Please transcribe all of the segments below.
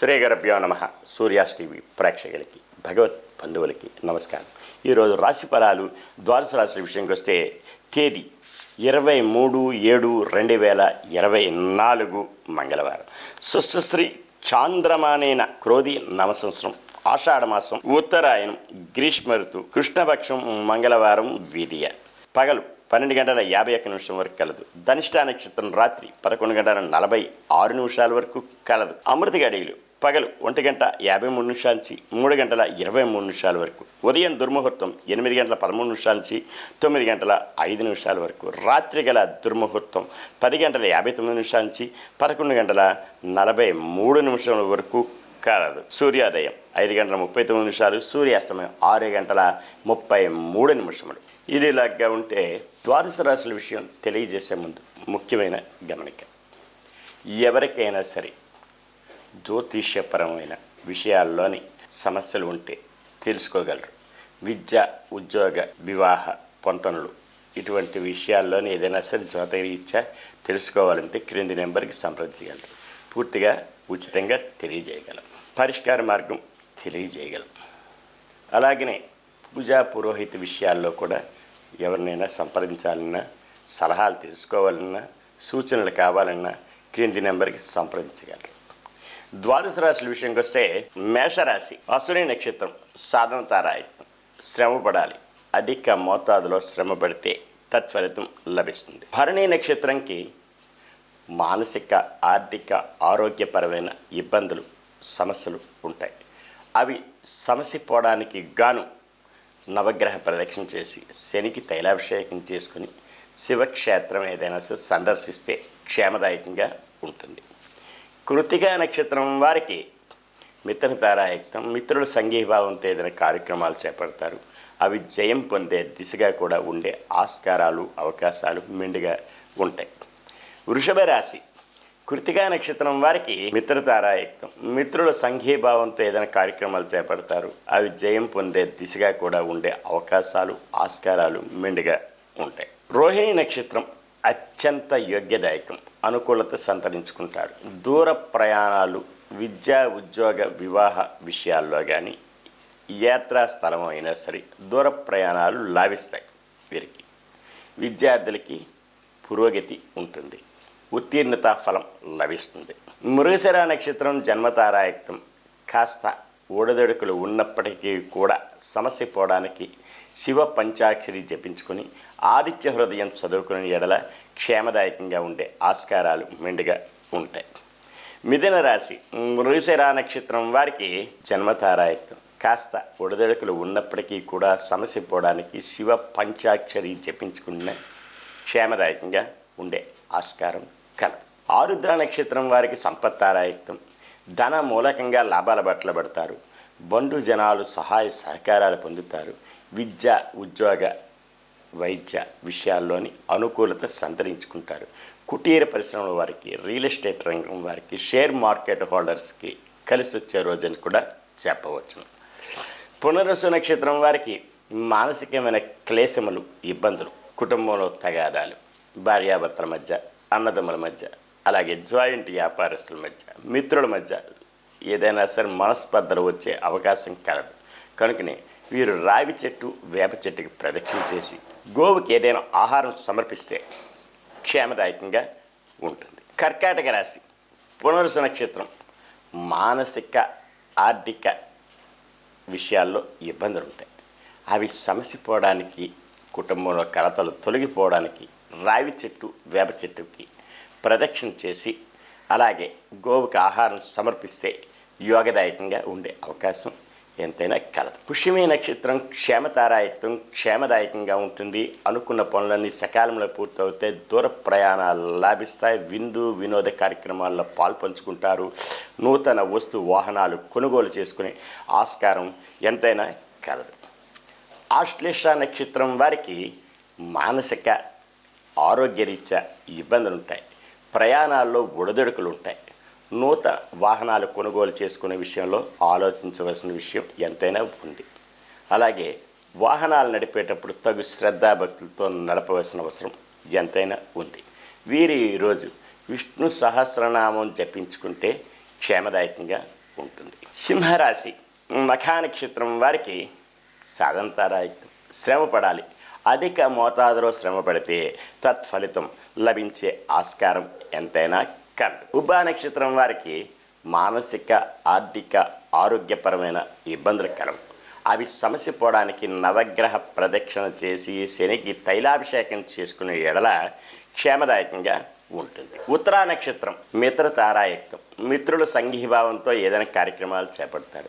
శ్రీగరభ్యో నమ. సూర్యాస్ టీవీ ప్రేక్షకులకి భగవత్ బంధువులకి నమస్కారం. ఈరోజు రాశి ఫలాలు ద్వాదశ రాశుల విషయంకి వస్తే తేదీ ఇరవై మూడు ఏడు రెండు వేల ఇరవై నాలుగు మంగళవారం. సుశ్రీ చాంద్రమానేన క్రోధి నవ సంవత్సరం ఆషాఢమాసం ఉత్తరాయణం గ్రీష్మ ఋతు కృష్ణపక్షం మంగళవారం విధియ. పగలు పన్నెండు గంటల యాభై ఒక్క నిమిషం వరకు కలదు. ధనిష్ట నక్షత్రం రాత్రి పదకొండు గంటల నలభై ఆరు నిమిషాల వరకు కలదు. అమృత గడియలు పగలు ఒంటి గంట యాభై మూడు నిమిషాల నుంచి మూడు గంటల ఇరవై మూడు నిమిషాల వరకు. ఉదయం దుర్ముహూర్తం ఎనిమిది గంటల పదమూడు నిమిషాల నుంచి తొమ్మిది గంటల ఐదు నిమిషాల వరకు. రాత్రి గల దుర్ముహూర్తం పది గంటల యాభై తొమ్మిది నిమిషాల నుంచి పదకొండు గంటల నలభై మూడు నిమిషాల వరకు కాలదు సూర్యోదయం ఐదు గంటల ముప్పై తొమ్మిది నిమిషాలు సూర్యాస్తమయం ఆరు గంటల ముప్పై మూడు నిమిషములు. ఇది ఇలాగా ఉంటే ద్వాదశ రాశుల విషయం తెలియజేసే ముందు ముఖ్యమైన గమనిక. ఎవరికైనా సరే జ్యోతిష్యపరమైన విషయాల్లోని సమస్యలు ఉంటే తెలుసుకోగలరు. విద్య ఉద్యోగ వివాహ పొంతనలు ఇటువంటి విషయాల్లోని ఏదైనా సరే జ్యోతిరీత్యా తెలుసుకోవాలంటే క్రింది నెంబర్కి సంప్రదించగలరు. పూర్తిగా ఉచితంగా తెలియజేయగలం. పరిష్కార మార్గం తెలియజేయగలం. అలాగనే పూజా పురోహిత విషయాల్లో కూడా ఎవరినైనా సంప్రదించాలన్నా సలహాలు తెలుసుకోవాలన్నా సూచనలు కావాలన్నా క్రింది నెంబర్కి సంప్రదించగలరు. ద్వాదశ రాశుల విషయంకి వస్తే మేషరాశి అసుని నక్షత్రం సాధన తారాయత్నం. శ్రమ పడాలి. అధిక మోతాదులో శ్రమ పడితే తత్ఫలితం లభిస్తుంది. భరణి నక్షత్రంకి మానసిక ఆర్థిక ఆరోగ్యపరమైన ఇబ్బందులు సమస్యలు ఉంటాయి. అవి సమసిపోవడానికి గాను నవగ్రహ ప్రదక్షిణ చేసి శనికి తైలాభిషేకం చేసుకుని శివక్షేత్రం ఏదైనా సరే సందర్శిస్తే క్షేమదాయకంగా ఉంటుంది. కృతికా నక్షత్రం వారికి మిత్రతారాయుక్తం మిత్రుల సంఘీభావంతో ఏదైనా కార్యక్రమాలు చేపడతారు. అవి జయం పొందే దిశగా కూడా ఉండే ఆస్కారాలు అవకాశాలు మెండుగా ఉంటాయి. వృషభ రాశి కృతికా నక్షత్రం వారికి మిత్రతారాయుక్తం మిత్రుల సంఘీభావంతో ఏదైనా కార్యక్రమాలు చేపడతారు. అవి జయం పొందే దిశగా కూడా ఉండే అవకాశాలు ఆస్కారాలు మెండుగా ఉంటాయి. రోహిణి నక్షత్రం అత్యంత యోగ్యదాయకం. అనుకూలత సంతరించుకుంటారు దూర ప్రయాణాలు విద్యా ఉద్యోగ వివాహ విషయాల్లో కానీ యాత్రా స్థలం అయినా సరే దూర ప్రయాణాలు లాభిస్తాయి వీరికి. విద్యార్థులకి పురోగతి ఉంటుంది. ఉత్తీర్ణత ఫలం లభిస్తుంది. మృగశిర నక్షత్రం జన్మతారాయుక్తం కాస్త ఊడదడుకులు ఉన్నప్పటికీ కూడా సమస్య పోవడానికి శివ పంచాక్షరి జపించుకొని ఆదిత్య హృదయం చదువుకునే ఎడల క్షేమదాయకంగా ఉండే ఆస్కారాలు మెండుగా ఉంటాయి. మిథున రాశి మృగశిరా నక్షత్రం వారికి జన్మతారాయత్వం. కాస్త ఒడిదడుకులు ఉన్నప్పటికీ కూడా సమస్య పోవడానికి శివ పంచాక్షరి జపించుకున్న క్షేమదాయకంగా ఉండే ఆస్కారం కలదు ఆరుద్ర నక్షత్రం వారికి సంపత్తారాయత్వం. ధన మూలకంగా లాభాల బట్టలు పడతారు. బండు జనాలు సహాయ సహకారాలు పొందుతారు. విద్య ఉద్యోగ వైద్య విషయాల్లోని అనుకూలత సంతరించుకుంటారు. కుటీర పరిశ్రమల వారికి రియల్ ఎస్టేట్ రంగం వారికి షేర్ మార్కెట్ హోల్డర్స్కి కలిసి వచ్చే రోజని కూడా చెప్పవచ్చును. పునరసు నక్షత్రం వారికి మానసికమైన క్లేశములు ఇబ్బందులు కుటుంబంలో తగాదాలు భార్యాభర్తల మధ్య అన్నదమ్ముల మధ్య అలాగే జాయింట్ వ్యాపారస్తుల మధ్య మిత్రుల మధ్య ఏదైనా సరే మనస్పర్ధలు వచ్చే అవకాశం కలదు. కనుకనే వీరు రావి చెట్టు వేప చెట్టుకి ప్రదక్షిణ చేసి గోవుకి ఏదైనా ఆహారం సమర్పిస్తే క్షేమదాయకంగా ఉంటుంది. కర్కాటక రాశి పునరుస నక్షత్రం మానసిక ఆర్థిక విషయాల్లో ఇబ్బందులు ఉంటాయి. అవి సమసిపోవడానికి కుటుంబంలో కలతలు తొలగిపోవడానికి రావి చెట్టు వేప చెట్టుకి ప్రదక్షిణ చేసి అలాగే గోవుకి ఆహారం సమర్పిస్తే యోగదాయకంగా ఉండే అవకాశం ఎంతైనా కలదు. పుష్యమి నక్షత్రం క్షేమతారాయత్వం క్షేమదాయకంగా ఉంటుంది. అనుకున్న పనులన్నీ సకాలంలో పూర్తవుతాయి. దూర ప్రయాణాలు లాభిస్తాయి. విందు వినోద కార్యక్రమాల్లో పాల్పంచుకుంటారు. నూతన వస్తు వాహనాలు కొనుగోలు చేసుకునే ఆస్కారం ఎంతైనా కలదు. ఆశ్లేష నక్షత్రం వారికి మానసిక ఆరోగ్యరీత్యా ఇబ్బందులు ఉంటాయి ప్రయాణాల్లో ఒడదొడుకులు ఉంటాయి నూతన వాహనాలు కొనుగోలు చేసుకునే విషయంలో ఆలోచించవలసిన విషయం ఎంతైనా ఉంది. అలాగే వాహనాలు నడిపేటప్పుడు తగు శ్రద్ధాభక్తులతో నడపవలసిన అవసరం ఎంతైనా ఉంది. వీరి ఈరోజు విష్ణు సహస్రనామం జపించుకుంటే క్షేమదాయకంగా ఉంటుంది. సింహరాశి మఖా నక్షత్రం వారికి సాధంతారాయుక్తం శ్రమ పడాలి అధిక మోతాదులో శ్రమ పడితే తత్ఫలితం లభించే ఆస్కారం ఎంతైనా నమస్కారం. ఉభా నక్షత్రం వారికి మానసిక ఆర్థిక ఆరోగ్యపరమైన ఇబ్బందులు కలవు. అవి సమస్య పోవడానికి నవగ్రహ ప్రదక్షిణ చేసి శనికి తైలాభిషేకం చేసుకునే ఎడల క్షేమదాయకంగా ఉంటుంది. ఉత్తరా నక్షత్రం మిత్ర తారాయక్తం మిత్రుల సంఘీభావంతో ఏదైనా కార్యక్రమాలు చేపడతారు.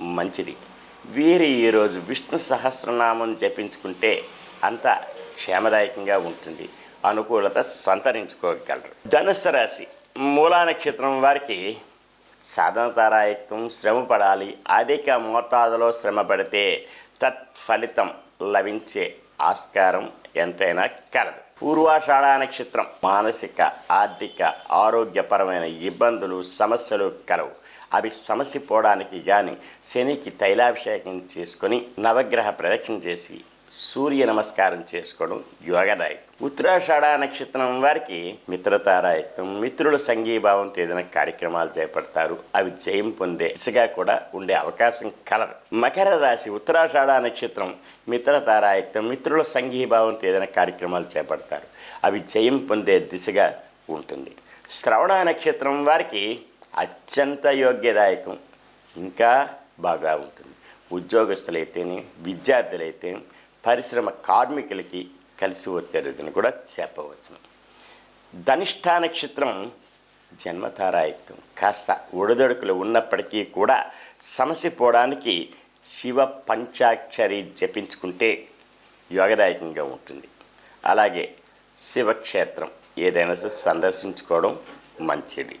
మంచిది. వీరి ఈరోజు విష్ణు సహస్రనామం జపించుకుంటే అంత క్షేమదాయకంగా ఉంటుంది. అనుకూలత సంతరించుకోగలరు. ధనుస్సు రాశి మూలా నక్షత్రం వారికి సాధనతారాయత్వం శ్రమ పడాలి. అధిక మోతాదులో శ్రమ పడితే తత్ఫలితం లభించే ఆస్కారం ఎంతైనా కలదు. పూర్వాషాఢ నక్షత్రం మానసిక ఆర్థిక ఆరోగ్యపరమైన ఇబ్బందులు సమస్యలు కలవు. అవి సమస్య పోవడానికి కానీ శనికి తైలాభిషేకం చేసుకొని నవగ్రహ ప్రదక్షిణ చేసి సూర్య నమస్కారం చేసుకోవడం యోగదాయకం. ఉత్తరాషాఢ నక్షత్రం వారికి మిత్రతారాయకం మిత్రుల సంఘీభావంతో ఏదైనా కార్యక్రమాలు చేపడతారు. అవి జయం పొందే దిశగా కూడా ఉండే అవకాశం కలదు. మకర రాశి ఉత్తరాషాఢ నక్షత్రం మిత్రతారాయకం మిత్రుల సంఘీభావంతో ఏదైనా కార్యక్రమాలు చేపడతారు. అవి జయం పొందే దిశగా ఉంటుంది. శ్రవణ నక్షత్రం వారికి అత్యంత యోగ్యదాయకం. ఇంకా బాగా ఉంటుంది. ఉద్యోగస్తులైతేనే విద్యార్థులైతే పరిశ్రమ కార్మికులకి కలిసి వచ్చేదని కూడా చెప్పవచ్చు. ధనిష్టా నక్షత్రం జన్మతారాయుక్తం కాస్త ఒడిదొడుకులు ఉన్నప్పటికీ కూడా సమస్య పోవడానికి శివ పంచాక్షరి జపించుకుంటే యోగదాయకంగా ఉంటుంది. అలాగే శివక్షేత్రం ఏదైనా సందర్శించుకోవడం మంచిది.